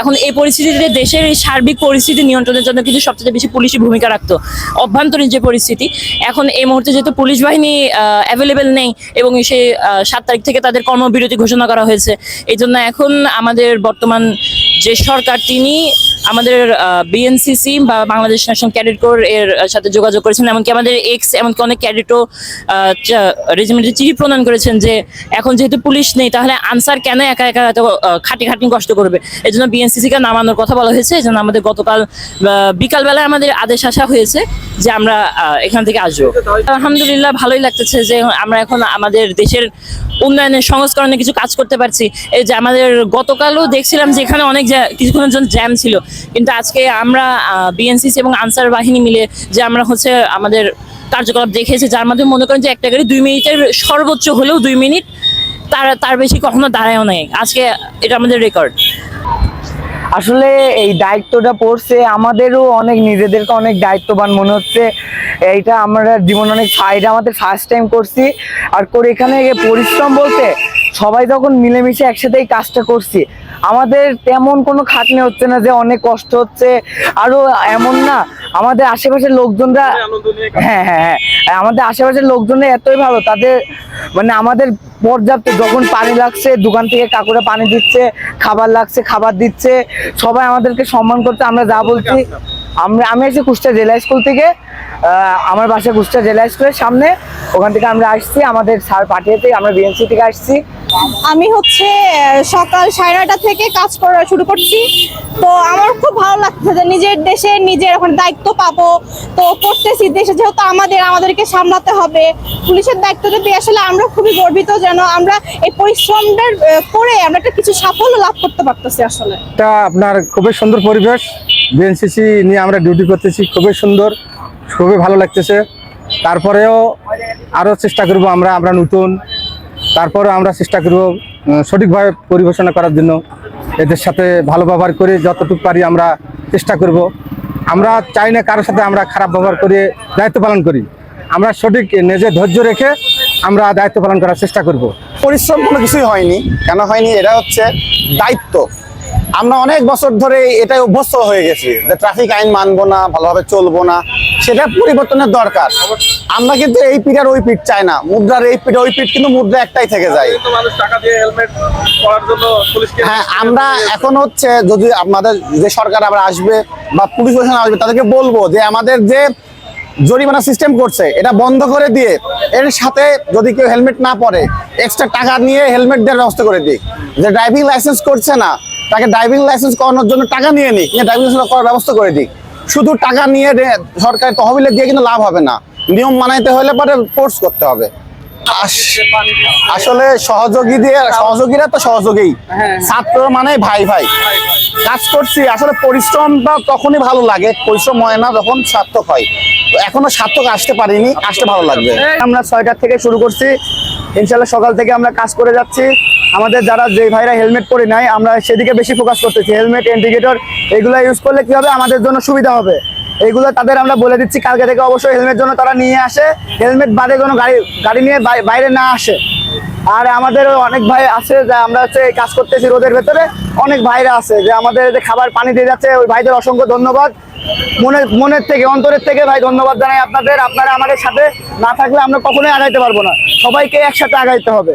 এখন এই পরিস্থিতিতে দেশের এই সার্বিক পরিস্থিতি নিয়ন্ত্রণের জন্য কিন্তু সবচেয়ে বেশি পুলিশই ভূমিকা রাখতো। অভ্যন্তরীণ যে পরিস্থিতি, এখন এই মুহূর্তে যেহেতু পুলিশ বাহিনী অ্যাভেলেবেল নেই এবং সে সাত তারিখ থেকে তাদের কর্মবিরতি ঘোষণা করা হয়েছে। এই জন্য এখন আমাদের বর্তমান যে সরকার, তিনি আমাদের বিএনসিসি বা বাংলাদেশ ন্যাশনাল ক্যাডেট কোর এর সাথে যোগাযোগ করেছেন এমনকি আমাদের এক্স এমনকি অনেক ক্যাডেটও রেজিমেন্টের চিঠি প্রদান করেছেন যে এখন যেহেতু পুলিশ নেই, তাহলে আনসার কেন একা একা এত খাটি খাটি কষ্ট করবে? এই জন্য বিএনসিসিকে নামানোর কথা বলা হয়েছে। এই জন্য আমাদের গতকাল বিকালবেলায় আমাদের আদেশ আসা হয়েছে যে আমরা এখান থেকে আসব। আলহামদুলিল্লাহ ভালোই লাগতেছে যে আমরা এখন আমাদের দেশের উন্নয়নের, সংস্করণে কিছু কাজ করতে পারছি। এই যে আমাদের গতকালও দেখছিলাম যে এখানে অনেক কিছুক্ষণের জন্য জ্যাম ছিল। কিন্তু আজকে আমরা বিএনসিসি এবং আনসার বাহিনী মিলে যে আমরা হচ্ছে আমাদের কার্যকলাপ দেখেছি, যার মাধ্যমে মনে করেন যে একটা গাড়ি দুই মিনিটের সর্বোচ্চ হলেও দুই মিনিট তার তার বেশি কখনো দাঁড়ায়ও নাই। আজকে এটা আমাদের রেকর্ড আসলে এই দায়িত্বটা পড়ছে, আমাদেরও অনেক, নিজেদেরকে অনেক দায়িত্ববান মনে হচ্ছে। এইটা আমরা জীবন অনেক এটা আমাদের ফার্স্ট টাইম করছি। আর করে এখানে পরিশ্রম বলতে সবাই যখন মিলেমিশে একসাথে এই কাজটা করছি আমাদের তেমন কোনো খাটনি হচ্ছে না যে অনেক কষ্ট হচ্ছে। আরও এমন না আমাদের আশেপাশের লোকজনরা হ্যাঁ হ্যাঁ হ্যাঁ আমাদের আশেপাশের লোকজনরা এতই ভালো তাদের মানে আমাদের পর্যাপ্ত যখন পানি লাগছে দোকান থেকে কাকুরা পানি দিচ্ছে খাবার লাগছে খাবার দিচ্ছে সবাই আমাদেরকে সম্মান করতে আমরা যা বলছি আমরা আমি আছি কুষ্টা জেলা স্কুল থেকে আহ, আমার বাসা কুষ্টা জেলা স্কুলের সামনে ওখান থেকে আমরা আসছি আমাদের স্যার পাঠিয়েছে আমরা বিএনসি থেকে আসছি। আমি হচ্ছে সকাল সাড়ে নয়টা থেকে কাজ করা শুরু করছি। তো আমার খুব ভালো লাগছে যে নিজের দেশে নিজের এখন দায়িত্ব পাবো। তো করতেছি, দেশে যেহেতু আমাদের, আমাদেরকে সামলাতে হবে। পুলিশের দায়িত্ব যদি আসলে আমরা খুবই গর্বিত যেন আমরা এই পরিশ্রমটা করে আমরা একটা কিছু সাফল্য লাভ করতে পারতেছি আসলে। এটা আপনার খুবই সুন্দর পরিবেশ। বিএনসিসি নিয়ে আমরা ডিউটি করতেছি, খুবই সুন্দর, খুবই ভালো লাগতেছে। তারপরেও আরও চেষ্টা করব আমরা আমরা নতুন তারপরে আমরা চেষ্টা করব সঠিকভাবে পরিবেশনা করার জন্য। এদের সাথে ভালো ব্যবহার করে যতটুকু পারি আমরা চেষ্টা করব। আমরা চাই না কারোর সাথে আমরা খারাপ ব্যবহার করে দায়িত্ব পালন করি। আমরা সঠিক নিজে ধৈর্য রেখে আমরা দায়িত্ব পালন করার চেষ্টা করব। পরিশ্রম কোনো কিছুই হয়নি। কেন হয়নি? এটা হচ্ছে দায়িত্ব। আমরা অনেক বছর ধরে এটাই অভ্যস্ত হয়ে গেছি যে ট্রাফিক আইন মানবো না ভালোভাবে চলবো না সেটা পরিবর্তনের দরকার। আমরা কিন্তু এই পিঠ আর ওই পিঠ চাই না মুদ্রার এই পিঠ ওই পিঠ কিন্তু মুদ্রা একটাই থেকে যায়। হ্যাঁ আমরা এখন হচ্ছে যদি আপনাদের যে সরকার আবার আসবে বা পুলিশ প্রশাসন আসবে তাদেরকে বলব যে আমাদের যে জরিমানা সিস্টেম করছে এটা বন্ধ করে দিয়ে এর সাথে যদি কেউ হেলমেট না পরে এক্সট্রা টাকা নিয়ে হেলমেট দেওয়ার ব্যবস্থা করে দিই যে ড্রাইভিং লাইসেন্স করছে না তাকে ড্রাইভিং লাইসেন্স করানোর জন্য টাকা নিয়ে নিক। নিয়ে ড্রাইভিং লাইসেন্স করার ব্যবস্থা করে দিক। শুধু টাকা নিয়ে সরকারি তহবিলে দিয়ে কিন্তু লাভ হবে না। নিয়ম মানাইতে হলে পরে ফোর্স করতে হবে। আসলে সহযোগী দিয়ে সহযোগীরা তো সহযোগী ছাত্র মানে ভাই ভাই। কাজ করছি আসলে পরিশ্রমটা তখনই ভালো লাগে। পরিশ্রম হয় না যখন সার্থক হয়। তো এখনও সার্থক আসতে পারিনি আসতে ভালো লাগবে। আমরা ছয়টার থেকে শুরু করছি। ইনশাল্লাহ সকাল থেকে আমরা কাজ করে যাচ্ছি। আমাদের যারা যে ভাইরা হেলমেট পরে নাই, আমরা সেদিকে বেশি ফোকাস করতেছি। হেলমেট ইন্ডিকেটর এগুলো ইউজ করলে কি হবে? আমাদের জন্য সুবিধা হবে। এইগুলো তাদের আমরা বলে দিচ্ছি, কালকে থেকে অবশ্যই হেলমেট জন্য তারা নিয়ে আসে। হেলমেট বাদে কোনো গাড়ি গাড়ি নিয়ে বাইরে না আসে। আর আমাদের অনেক ভাই আছে যে আমরা হচ্ছে কাজ করতেছি রোদের ভেতরে। অনেক ভাইরা আছে যে আমাদের যে খাবার পানি দিয়ে যাচ্ছে, ওই ভাইদের অসংখ্য ধন্যবাদ। মনের মনের থেকে, অন্তরের থেকে ভাই ধন্যবাদ জানাই আপনাদের। আপনারা আমাদের সাথে না থাকলে আমরা কখনোই আগাইতে পারব না। সবাইকে একসাথে আগাইতে হবে।